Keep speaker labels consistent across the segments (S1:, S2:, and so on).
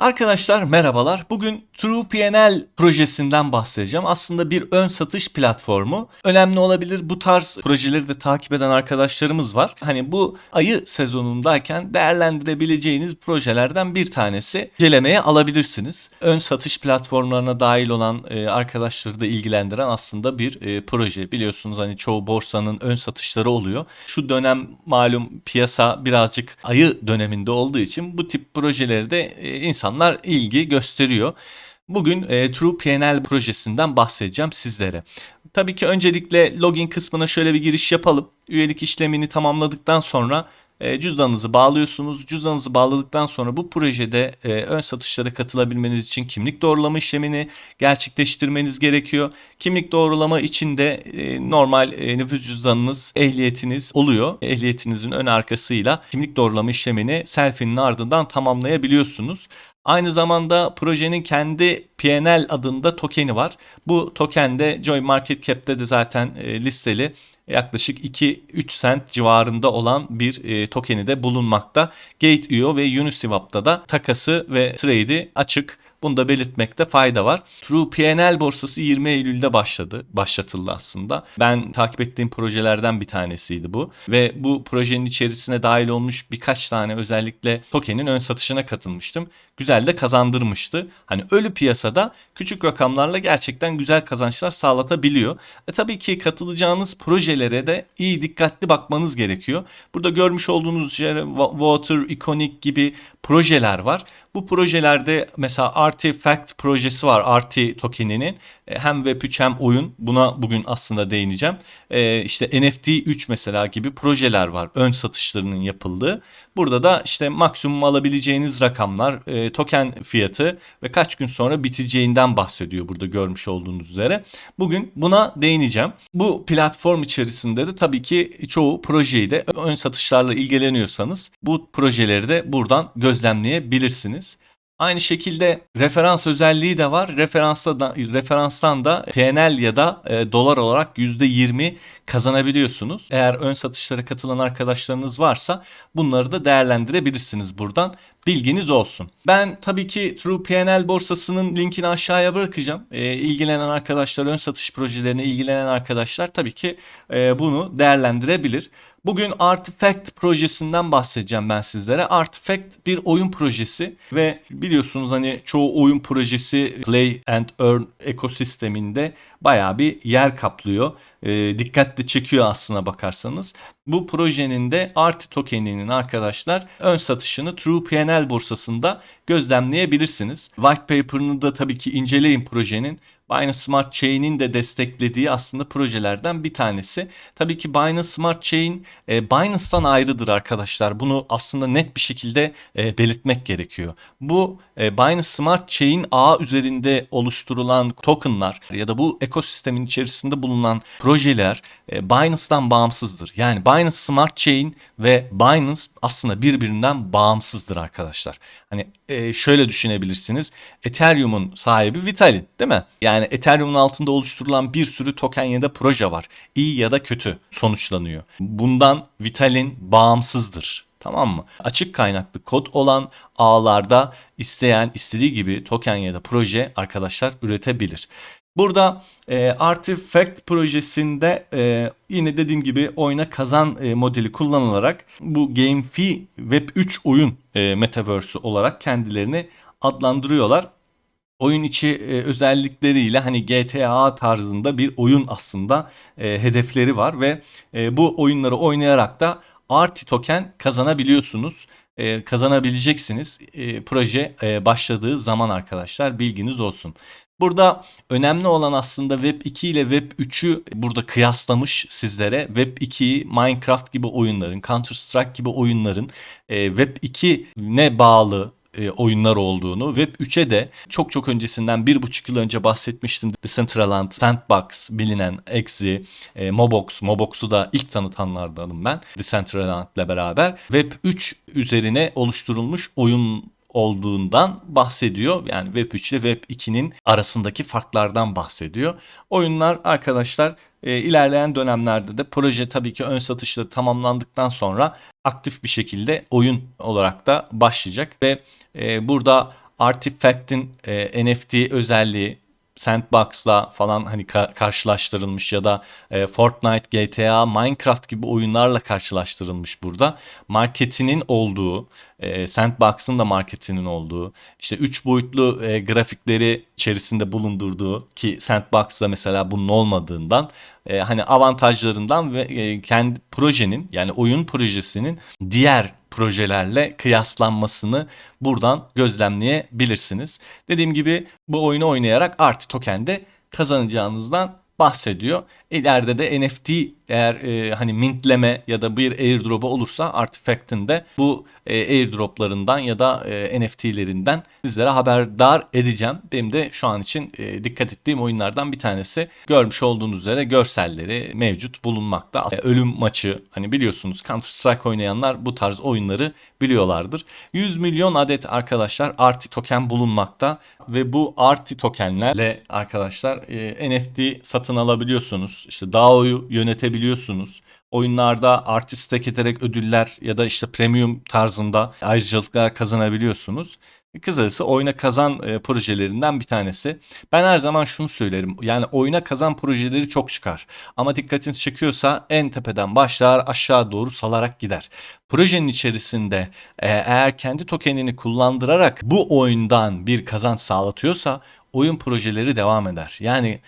S1: Arkadaşlar merhabalar. Bugün TruePNL projesinden bahsedeceğim. Aslında bir ön satış platformu. Önemli olabilir bu tarz projeleri de takip eden arkadaşlarımız var. Hani bu ayı sezonundayken değerlendirebileceğiniz projelerden bir tanesi. İncelemeye alabilirsiniz. Ön satış platformlarına dahil olan e, arkadaşları da ilgilendiren aslında bir e, proje. Biliyorsunuz hani çoğu borsanın ön satışları oluyor. Şu dönem malum piyasa birazcık ayı döneminde olduğu için bu tip projeleri de e, insanlar ilgi gösteriyor. Bugün e, TruePNL projesinden bahsedeceğim sizlere. Tabii ki öncelikle login kısmına şöyle bir giriş yapalım. Üyelik işlemini tamamladıktan sonra e, cüzdanınızı bağlıyorsunuz. Cüzdanınızı bağladıktan sonra bu projede e, ön satışlara katılabilmeniz için kimlik doğrulama işlemini gerçekleştirmeniz gerekiyor. Kimlik doğrulama için de e, normal e, nüfus cüzdanınız, ehliyetiniz oluyor. Ehliyetinizin ön arkasıyla kimlik doğrulama işlemini selfie'nin ardından tamamlayabiliyorsunuz. Aynı zamanda projenin kendi PNL adında tokeni var. Bu token de Joy Market Cap'te de zaten e, listeli yaklaşık 2-3 cent civarında olan bir e, tokeni de bulunmakta. Gate.io ve Uniswap'ta da takası ve trade'i açık. Bunu da belirtmekte fayda var. True PNL borsası 20 Eylül'de başladı. Başlatıldı aslında. Ben takip ettiğim projelerden bir tanesiydi bu. Ve bu projenin içerisine dahil olmuş birkaç tane özellikle tokenin ön satışına katılmıştım. Güzel de kazandırmıştı. Hani ölü piyasada küçük rakamlarla gerçekten güzel kazançlar sağlatabiliyor. E tabii ki katılacağınız projelere de iyi dikkatli bakmanız gerekiyor. Burada görmüş olduğunuz üzere Water, Iconic gibi projeler var. Bu projelerde mesela Artifact projesi var Arti tokeninin. E, Hem Web3 hem oyun. Buna bugün aslında değineceğim. Ee, işte NFT 3 mesela gibi projeler var. Ön satışlarının yapıldığı. Burada da işte maksimum alabileceğiniz rakamlar, e, token fiyatı ve kaç gün sonra biteceğinden bahsediyor burada görmüş olduğunuz üzere. Bugün buna değineceğim. Bu platform içerisinde de tabii ki çoğu projeyi de ön satışlarla ilgileniyorsanız bu projeleri de buradan gözlemleyebilirsiniz. Aynı şekilde referans özelliği de var. Referansta da, referanstan da PNL ya da e, dolar olarak %20 kazanabiliyorsunuz. Eğer ön satışlara katılan arkadaşlarınız varsa bunları da değerlendirebilirsiniz buradan. Bilginiz olsun. Ben tabii ki TruePNL borsasının linkini aşağıya bırakacağım. E, ilgilenen arkadaşlar, ön satış projelerine ilgilenen arkadaşlar tabii ki e, bunu değerlendirebilir. Bugün Artifact projesinden bahsedeceğim ben sizlere. Artifact bir oyun projesi ve biliyorsunuz hani çoğu oyun projesi Play and Earn ekosisteminde bayağı bir yer kaplıyor. E, dikkatle çekiyor aslına bakarsanız. Bu projenin de Arti tokeninin arkadaşlar ön satışını TruePNL borsasında gözlemleyebilirsiniz. White paper'ını da tabii ki inceleyin projenin. Binance Smart Chain'in de desteklediği aslında projelerden bir tanesi. Tabii ki Binance Smart Chain e, Binance'tan ayrıdır arkadaşlar. Bunu aslında net bir şekilde e, belirtmek gerekiyor. Bu e, Binance Smart Chain ağ üzerinde oluşturulan tokenlar ya da bu ekosistemin içerisinde bulunan projeler e, Binance'dan bağımsızdır. Yani Binance Smart Chain ve Binance aslında birbirinden bağımsızdır arkadaşlar. Hani e, şöyle düşünebilirsiniz. Ethereum'un sahibi Vitalik değil mi? Yani Ethereum'un altında oluşturulan bir sürü token ya da proje var. İyi ya da kötü sonuçlanıyor. Bundan Vital'in bağımsızdır. Tamam mı? Açık kaynaklı kod olan ağlarda isteyen istediği gibi token ya da proje arkadaşlar üretebilir. Burada e, Artifact projesinde e, yine dediğim gibi oyuna kazan e, modeli kullanılarak bu GameFi Web 3 oyun e, metaverse'ü olarak kendilerini adlandırıyorlar. Oyun içi e, özellikleriyle hani GTA tarzında bir oyun aslında e, hedefleri var ve e, bu oyunları oynayarak da Arti token kazanabiliyorsunuz. E, kazanabileceksiniz e, proje e, başladığı zaman arkadaşlar bilginiz olsun. Burada önemli olan aslında Web 2 ile Web 3'ü burada kıyaslamış sizlere. Web 2'yi Minecraft gibi oyunların, Counter Strike gibi oyunların e, Web 2 ne bağlı e, oyunlar olduğunu Web 3'e de çok çok öncesinden bir buçuk yıl önce bahsetmiştim. Decentraland, Sandbox, bilinen Exe, e, Mobox, Mobox'u da ilk tanıtanlardanım ben. Decentraland ile beraber Web 3 üzerine oluşturulmuş oyun olduğundan bahsediyor. Yani Web 3 ile Web 2'nin arasındaki farklardan bahsediyor. Oyunlar arkadaşlar e, ilerleyen dönemlerde de proje tabii ki ön satışları tamamlandıktan sonra aktif bir şekilde oyun olarak da başlayacak ve e, burada Artifact'in e, NFT özelliği Sandbox'la falan hani ka- karşılaştırılmış ya da e, Fortnite, GTA, Minecraft gibi oyunlarla karşılaştırılmış burada. Marketinin olduğu, e, Sandbox'ın da marketinin olduğu, işte 3 boyutlu e, grafikleri içerisinde bulundurduğu ki Sandbox'da mesela bunun olmadığından e, hani avantajlarından ve e, kendi projenin yani oyun projesinin diğer projelerle kıyaslanmasını buradan gözlemleyebilirsiniz. Dediğim gibi bu oyunu oynayarak artı tokende kazanacağınızdan bahsediyor. İleride de NFT eğer e, hani mintleme ya da bir airdrop'u olursa Artifact'in de bu e, airdrop'larından ya da e, NFT'lerinden sizlere haberdar edeceğim. Benim de şu an için e, dikkat ettiğim oyunlardan bir tanesi. Görmüş olduğunuz üzere görselleri mevcut bulunmakta. E, ölüm maçı hani biliyorsunuz Counter Strike oynayanlar bu tarz oyunları biliyorlardır. 100 milyon adet arkadaşlar Arti token bulunmakta ve bu Arti tokenlerle arkadaşlar e, NFT satın alabiliyorsunuz. İşte DAO'yu yönetebiliyorsunuz. Oyunlarda artist ederek ödüller ya da işte premium tarzında ayrıcalıklar kazanabiliyorsunuz. Kısacası oyuna kazan e, projelerinden bir tanesi. Ben her zaman şunu söylerim. Yani oyuna kazan projeleri çok çıkar. Ama dikkatinizi çekiyorsa en tepeden başlar aşağı doğru salarak gider. Projenin içerisinde e, eğer kendi tokenini kullandırarak bu oyundan bir kazanç sağlatıyorsa oyun projeleri devam eder. Yani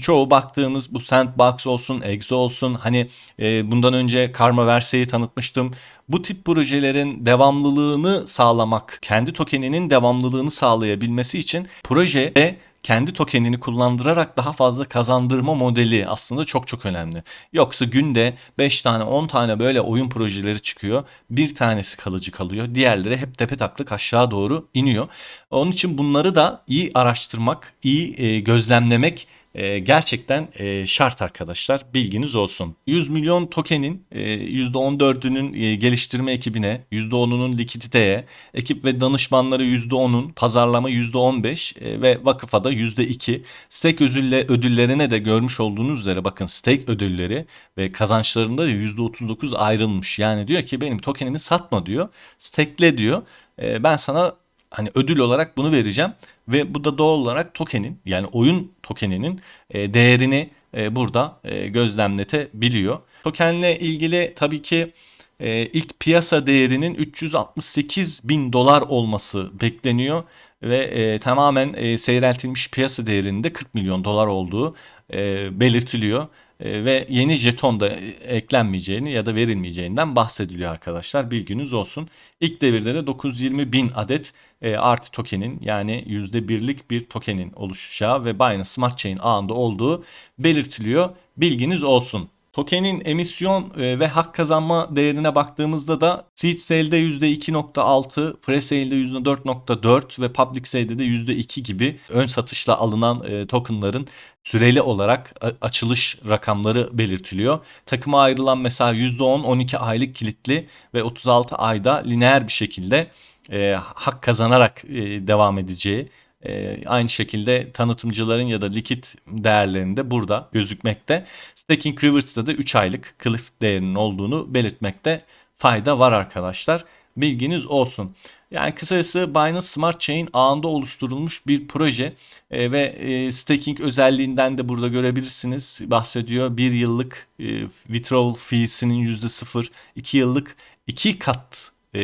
S1: çoğu baktığımız bu Sandbox olsun, Exo olsun hani e, bundan önce Karma Verse'yi tanıtmıştım. Bu tip projelerin devamlılığını sağlamak, kendi tokeninin devamlılığını sağlayabilmesi için proje ve kendi tokenini kullandırarak daha fazla kazandırma modeli aslında çok çok önemli. Yoksa günde 5 tane 10 tane böyle oyun projeleri çıkıyor. Bir tanesi kalıcı kalıyor. Diğerleri hep tepe taklık aşağı doğru iniyor. Onun için bunları da iyi araştırmak, iyi e, gözlemlemek e, gerçekten e, şart arkadaşlar. Bilginiz olsun. 100 milyon tokenin e, %14'ünün e, geliştirme ekibine, %10'unun likiditeye, ekip ve danışmanları %10'un, pazarlama %15 e, ve vakıfa da %2. Stake ödülle, ödüllerine de görmüş olduğunuz üzere bakın stake ödülleri ve kazançlarında da %39 ayrılmış. Yani diyor ki benim tokenimi satma diyor. Stakele diyor. E, ben sana hani ödül olarak bunu vereceğim ve bu da doğal olarak tokenin yani oyun tokeninin e, değerini e, burada e, gözlemletebiliyor. Tokenle ilgili tabii ki e, ilk piyasa değerinin 368 bin dolar olması bekleniyor ve e, tamamen e, seyreltilmiş piyasa değerinde 40 milyon dolar olduğu e, belirtiliyor. E, ve yeni jeton da eklenmeyeceğini ya da verilmeyeceğinden bahsediliyor arkadaşlar. Bilginiz olsun. İlk devirde de 920 bin adet e, artı tokenin yani %1'lik bir tokenin oluşacağı ve Binance Smart Chain ağında olduğu belirtiliyor. Bilginiz olsun. Tokenin emisyon e, ve hak kazanma değerine baktığımızda da seed sale'de %2.6, pre-sale'de %4.4 ve public sale'de de %2 gibi ön satışla alınan e, tokenların süreli olarak açılış rakamları belirtiliyor. Takıma ayrılan mesela %10 12 aylık kilitli ve 36 ayda lineer bir şekilde e, hak kazanarak e, devam edeceği e, aynı şekilde tanıtımcıların ya da likit değerlerinde burada gözükmekte. Staking Rivers'ta da 3 aylık cliff değerinin olduğunu belirtmekte fayda var arkadaşlar. Bilginiz olsun. Yani kısacası Binance Smart Chain ağında oluşturulmuş bir proje e, ve e, staking özelliğinden de burada görebilirsiniz. Bahsediyor. Bir yıllık e, withdrawal fee'sinin %0, 2 yıllık 2 kat e,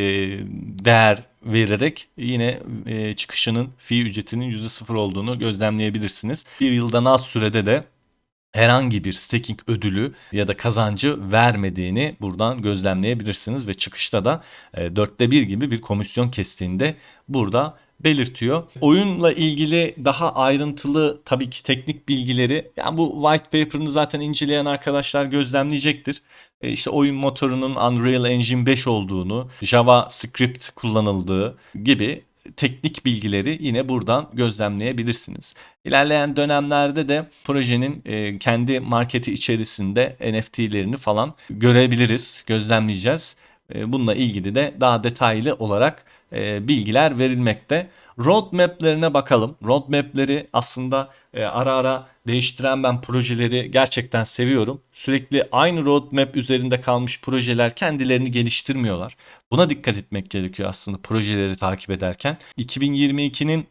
S1: değer vererek yine e, çıkışının fee ücretinin %0 olduğunu gözlemleyebilirsiniz. Bir yıldan az sürede de herhangi bir staking ödülü ya da kazancı vermediğini buradan gözlemleyebilirsiniz ve çıkışta da e, dörtte bir gibi bir komisyon kestiğinde burada belirtiyor. Oyunla ilgili daha ayrıntılı tabii ki teknik bilgileri yani bu white paper'ını zaten inceleyen arkadaşlar gözlemleyecektir. E işte oyun motorunun Unreal Engine 5 olduğunu, JavaScript kullanıldığı gibi teknik bilgileri yine buradan gözlemleyebilirsiniz. İlerleyen dönemlerde de projenin e, kendi marketi içerisinde NFT'lerini falan görebiliriz, gözlemleyeceğiz. E, bununla ilgili de daha detaylı olarak e, bilgiler verilmekte. Roadmap'lerine bakalım. Roadmap'leri aslında e, ara ara değiştiren ben projeleri gerçekten seviyorum. Sürekli aynı roadmap üzerinde kalmış projeler kendilerini geliştirmiyorlar. Buna dikkat etmek gerekiyor aslında projeleri takip ederken. 2022'nin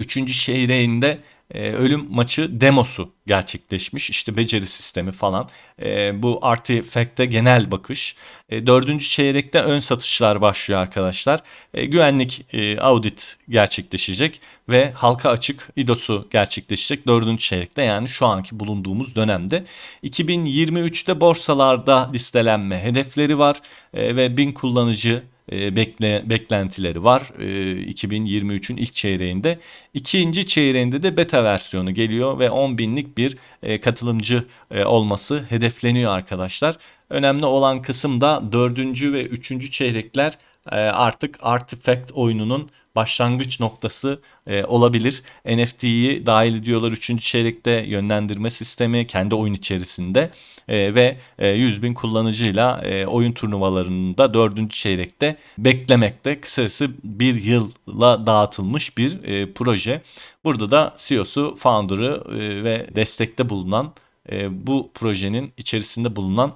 S1: 3. çeyreğinde e, ölüm maçı demosu gerçekleşmiş. İşte beceri sistemi falan. E, bu Artifact'e genel bakış. E, dördüncü çeyrekte ön satışlar başlıyor arkadaşlar. E, güvenlik e, audit gerçekleşecek ve halka açık IDOS'u gerçekleşecek dördüncü çeyrekte yani şu anki bulunduğumuz dönemde. 2023'te borsalarda listelenme hedefleri var e, ve 1000 kullanıcı bekle, beklentileri var e, 2023'ün ilk çeyreğinde. İkinci çeyreğinde de beta versiyonu geliyor ve 10 binlik bir e, katılımcı e, olması hedefleniyor arkadaşlar. Önemli olan kısım da dördüncü ve üçüncü çeyrekler e, artık Artifact oyununun başlangıç noktası e, olabilir. NFT'yi dahil ediyorlar 3. çeyrekte yönlendirme sistemi kendi oyun içerisinde e, ve e, 100 bin kullanıcıyla e, oyun turnuvalarında 4. çeyrekte beklemekte. Kısası bir yılla dağıtılmış bir e, proje. Burada da CEO'su, founder'ı e, ve destekte bulunan e, bu projenin içerisinde bulunan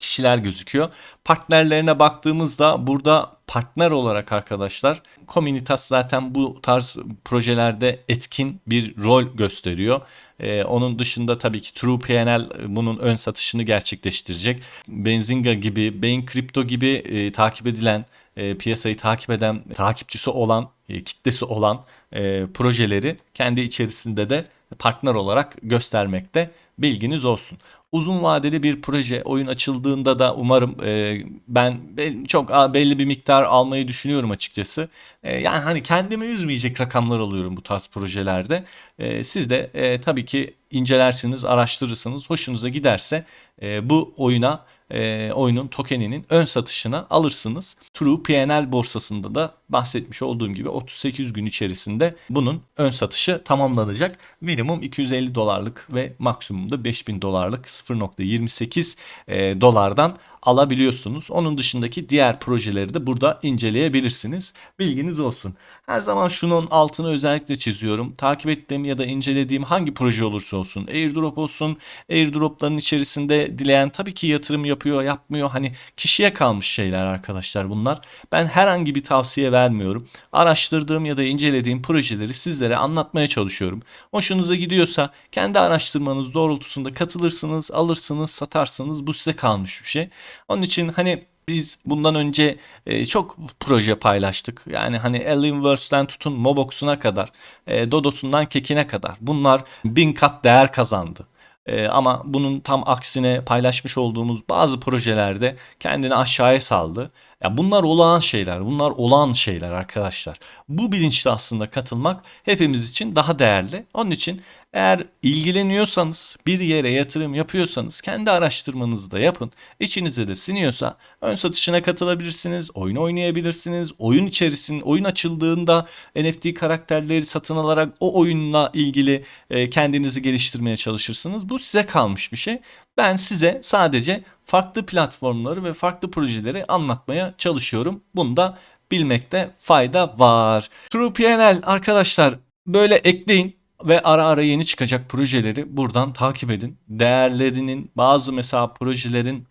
S1: kişiler gözüküyor. Partnerlerine baktığımızda burada partner olarak arkadaşlar Communitas zaten bu tarz projelerde etkin bir rol gösteriyor. Ee, onun dışında tabii ki TruePNL bunun ön satışını gerçekleştirecek. Benzinga gibi, Bain Crypto gibi e, takip edilen e, piyasayı takip eden, takipçisi olan, e, kitlesi olan e, projeleri kendi içerisinde de partner olarak göstermekte. Bilginiz olsun uzun vadeli bir proje oyun açıldığında da umarım e, ben, ben çok belli bir miktar almayı düşünüyorum açıkçası. E, yani hani kendimi üzmeyecek rakamlar alıyorum bu tarz projelerde. E, siz de e, tabii ki incelersiniz, araştırırsınız. Hoşunuza giderse e, bu oyuna e, oyunun tokeninin ön satışına alırsınız. True PNL borsasında da bahsetmiş olduğum gibi 38 gün içerisinde bunun ön satışı tamamlanacak. Minimum 250 dolarlık ve maksimumda 5000 dolarlık 0.28 e, dolardan alabiliyorsunuz. Onun dışındaki diğer projeleri de burada inceleyebilirsiniz. Bilginiz olsun. Her zaman şunun altını özellikle çiziyorum. Takip ettiğim ya da incelediğim hangi proje olursa olsun, airdrop olsun, airdropların içerisinde dileyen tabii ki yatırım yapıyor, yapmıyor. Hani kişiye kalmış şeyler arkadaşlar bunlar. Ben herhangi bir tavsiye vermiyorum. Araştırdığım ya da incelediğim projeleri sizlere anlatmaya çalışıyorum. Hoşunuza gidiyorsa kendi araştırmanız doğrultusunda katılırsınız, alırsınız, satarsınız. Bu size kalmış bir şey. Onun için hani biz bundan önce e, çok proje paylaştık. Yani hani Alienverse'den tutun Mobox'una kadar, e, Dodo'sundan Kekine kadar. Bunlar bin kat değer kazandı. E, ama bunun tam aksine paylaşmış olduğumuz bazı projelerde kendini aşağıya saldı. Ya bunlar olağan şeyler, bunlar olağan şeyler arkadaşlar. Bu bilinçle aslında katılmak hepimiz için daha değerli. Onun için eğer ilgileniyorsanız, bir yere yatırım yapıyorsanız kendi araştırmanızı da yapın. İçinize de siniyorsa ön satışına katılabilirsiniz, oyun oynayabilirsiniz. Oyun içerisinde, oyun açıldığında NFT karakterleri satın alarak o oyunla ilgili e, kendinizi geliştirmeye çalışırsınız. Bu size kalmış bir şey. Ben size sadece farklı platformları ve farklı projeleri anlatmaya çalışıyorum. Bunda bilmekte fayda var. TruePNL arkadaşlar böyle ekleyin ve ara ara yeni çıkacak projeleri buradan takip edin. Değerlerinin bazı mesela projelerin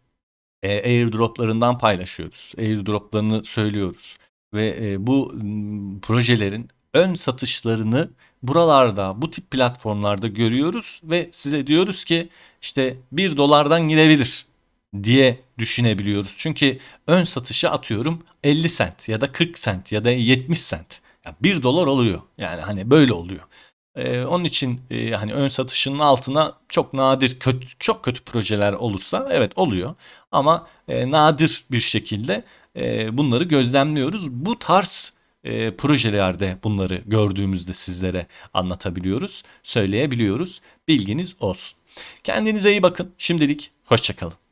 S1: e, airdroplarından paylaşıyoruz. Airdroplarını söylüyoruz. Ve e, bu projelerin ön satışlarını buralarda bu tip platformlarda görüyoruz ve size diyoruz ki işte 1 dolardan gidebilir diye düşünebiliyoruz. Çünkü ön satışı atıyorum 50 sent ya da 40 sent ya da 70 sent. Yani 1 dolar oluyor. Yani hani böyle oluyor. Ee, onun için e, hani ön satışının altına çok nadir kötü çok kötü projeler olursa evet oluyor ama e, nadir bir şekilde e, bunları gözlemliyoruz. Bu tarz e, projelerde bunları gördüğümüzde sizlere anlatabiliyoruz, söyleyebiliyoruz. Bilginiz olsun. Kendinize iyi bakın. Şimdilik hoşçakalın.